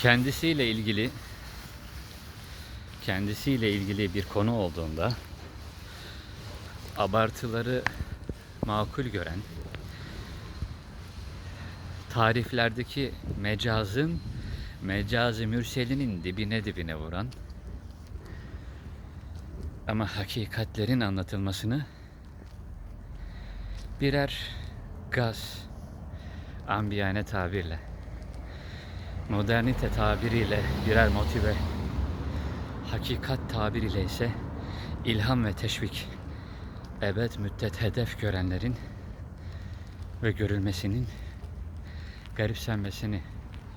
kendisiyle ilgili kendisiyle ilgili bir konu olduğunda abartıları makul gören tariflerdeki mecazın mecazi mürselinin dibine dibine vuran ama hakikatlerin anlatılmasını birer gaz ambiyane tabirle modernite tabiriyle birer motive hakikat tabiriyle ise ilham ve teşvik ebed müddet hedef görenlerin ve görülmesinin garipsenmesini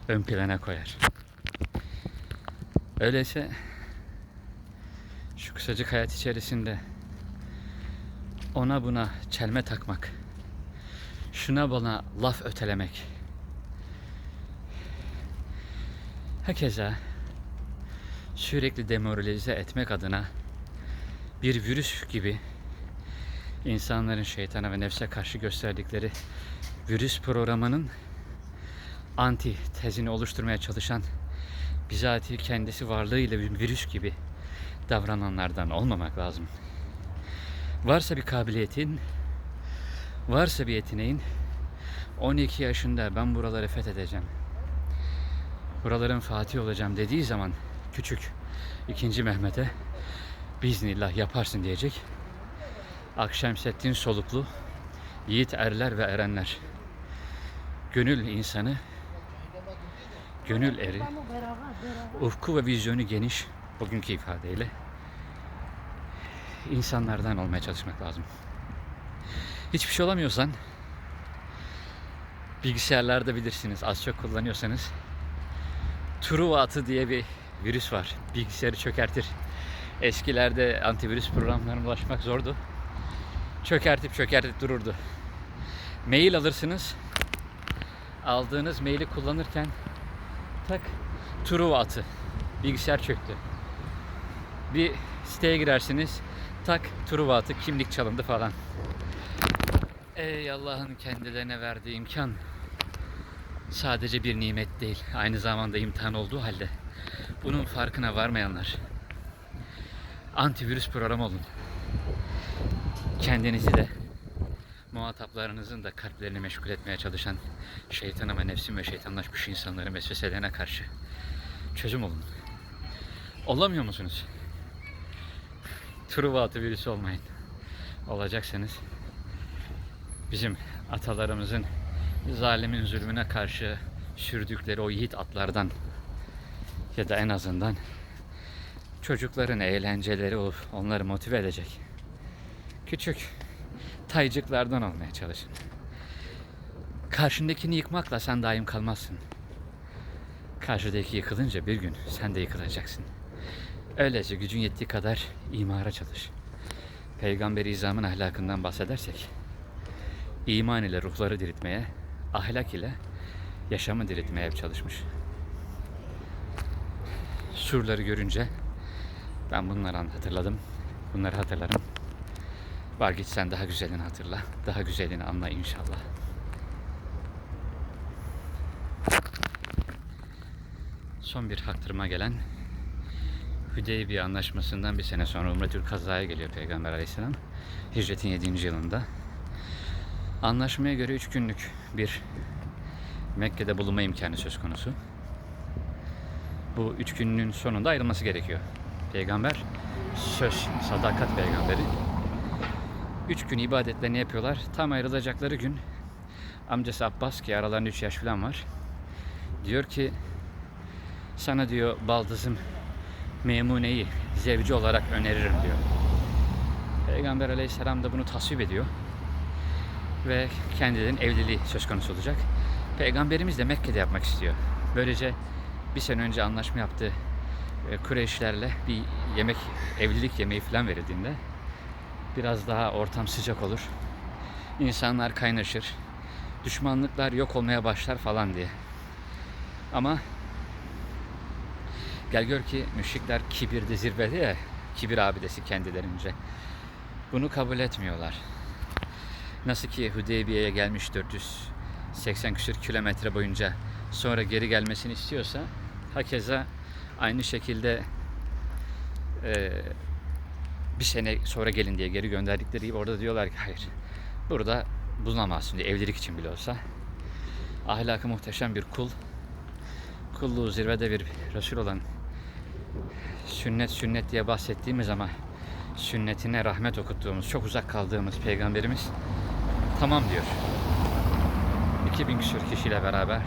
ön plana koyar. Öyleyse şu kısacık hayat içerisinde ona buna çelme takmak, şuna bana laf ötelemek, herkese sürekli demoralize etmek adına bir virüs gibi insanların şeytana ve nefse karşı gösterdikleri virüs programının anti tezini oluşturmaya çalışan bizatihi kendisi varlığıyla bir virüs gibi davrananlardan olmamak lazım. Varsa bir kabiliyetin, varsa bir yeteneğin 12 yaşında ben buraları fethedeceğim. Buraların Fatih olacağım dediği zaman küçük ikinci Mehmet'e biiznillah yaparsın diyecek. Akşemseddin soluklu yiğit erler ve erenler. Gönül insanı, gönül eri, ufku ve vizyonu geniş bugünkü ifadeyle insanlardan olmaya çalışmak lazım. Hiçbir şey olamıyorsan bilgisayarlarda bilirsiniz az çok kullanıyorsanız Truva atı diye bir virüs var. Bilgisayarı çökertir. Eskilerde antivirüs programlarına ulaşmak zordu. Çökertip çökertip dururdu. Mail alırsınız. Aldığınız maili kullanırken tak Truva atı. Bilgisayar çöktü. Bir siteye girersiniz. Tak Truva atı kimlik çalındı falan. Ey Allah'ın kendilerine verdiği imkan sadece bir nimet değil, aynı zamanda imtihan olduğu halde bunun farkına varmayanlar antivirüs programı olun. Kendinizi de muhataplarınızın da kalplerini meşgul etmeye çalışan şeytan ama nefsin ve şeytanlaşmış insanların vesveselerine karşı çözüm olun. Olamıyor musunuz? Truva atı virüsü olmayın. Olacaksanız bizim atalarımızın zalimin zulmüne karşı sürdükleri o yiğit atlardan ya da en azından çocukların eğlenceleri olup onları motive edecek küçük taycıklardan olmaya çalışın. Karşındakini yıkmakla sen daim kalmazsın. Karşıdaki yıkılınca bir gün sen de yıkılacaksın. Öylece gücün yettiği kadar imara çalış. Peygamber İzam'ın ahlakından bahsedersek, iman ile ruhları diriltmeye, ahlak ile yaşamı diriltmeye hep çalışmış. Surları görünce ben bunları hatırladım. Bunları hatırlarım. Var git sen daha güzelini hatırla. Daha güzelini anla inşallah. Son bir haktırıma gelen Hüdeybiye anlaşmasından bir sene sonra Umretül Kaza'ya geliyor Peygamber Aleyhisselam. Hicretin 7. yılında. Anlaşmaya göre 3 günlük bir Mekke'de bulunma imkanı söz konusu. Bu üç günün sonunda ayrılması gerekiyor. Peygamber söz, sadakat peygamberi. Üç gün ibadetlerini yapıyorlar. Tam ayrılacakları gün amcası Abbas ki aralarında 3 yaş falan var. Diyor ki sana diyor baldızım Memune'yi zevci olarak öneririm diyor. Peygamber aleyhisselam da bunu tasvip ediyor. Ve kendilerinin evliliği söz konusu olacak. Peygamberimiz de Mekke'de yapmak istiyor. Böylece bir sene önce anlaşma yaptığı e, Kureyşlerle bir yemek, evlilik yemeği falan verildiğinde biraz daha ortam sıcak olur. İnsanlar kaynaşır. Düşmanlıklar yok olmaya başlar falan diye. Ama gel gör ki müşrikler kibirde zirvede ya, kibir abidesi kendilerince. Bunu kabul etmiyorlar. Nasıl ki Hudeybiye'ye gelmiş 480 küsür kilometre boyunca sonra geri gelmesini istiyorsa Hakeza aynı şekilde e, bir sene sonra gelin diye geri gönderdikleri gibi orada diyorlar ki hayır burada bulunamazsın diye evlilik için bile olsa. Ahlakı muhteşem bir kul. Kulluğu zirvede bir Resul olan sünnet sünnet diye bahsettiğimiz ama sünnetine rahmet okuttuğumuz, çok uzak kaldığımız peygamberimiz tamam diyor. 2000 küsur kişiyle beraber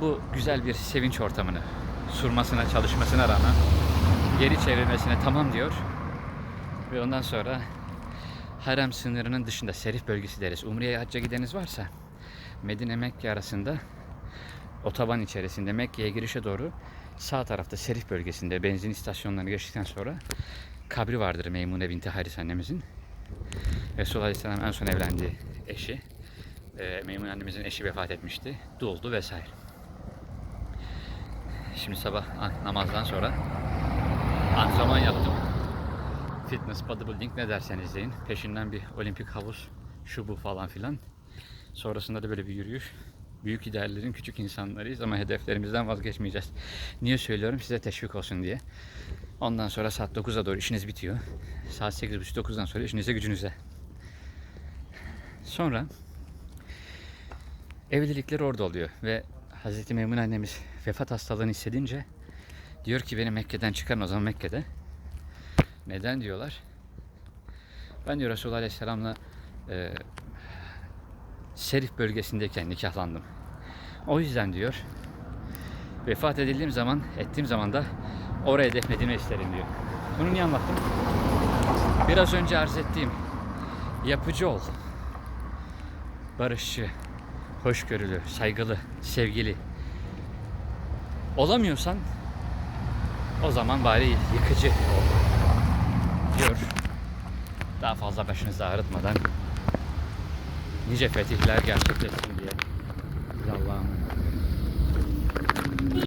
bu güzel bir sevinç ortamını surmasına çalışmasına rağmen geri çevirmesine tamam diyor. Ve ondan sonra harem sınırının dışında Serif bölgesi deriz. Umre'ye hacca gideniz varsa Medine Mekke arasında otoban içerisinde Mekke'ye girişe doğru sağ tarafta Serif bölgesinde benzin istasyonlarını geçtikten sonra kabri vardır Meymune binti Haris annemizin. Resulullah Aleyhisselam en son evlendiği eşi. Ee, Meymune annemizin eşi vefat etmişti. Doğuldu vesaire. Şimdi sabah an- namazdan sonra antrenman yaptım. Fitness, bodybuilding ne derseniz deyin. Peşinden bir olimpik havuz, şu bu falan filan. Sonrasında da böyle bir yürüyüş. Büyük ideallerin küçük insanlarıyız ama hedeflerimizden vazgeçmeyeceğiz. Niye söylüyorum? Size teşvik olsun diye. Ondan sonra saat 9'a doğru işiniz bitiyor. Saat 8.30-9'dan sonra işinize gücünüze. Sonra evlilikler orada oluyor ve Hazreti Meymune annemiz vefat hastalığını hissedince diyor ki beni Mekke'den çıkarın o zaman Mekke'de. Neden diyorlar? Ben diyor Resulullah Aleyhisselam'la e, Serif bölgesindeyken nikahlandım. O yüzden diyor vefat edildiğim zaman, ettiğim zaman da oraya defnedilme isterim diyor. Bunu niye anlattım? Biraz önce arz ettiğim yapıcı ol. Barışçı, hoşgörülü, saygılı, sevgili. Olamıyorsan o zaman bari yıkıcı ol. Diyor. Daha fazla başınızı ağrıtmadan nice fetihler gerçekleşsin diye. Biz Allah'ın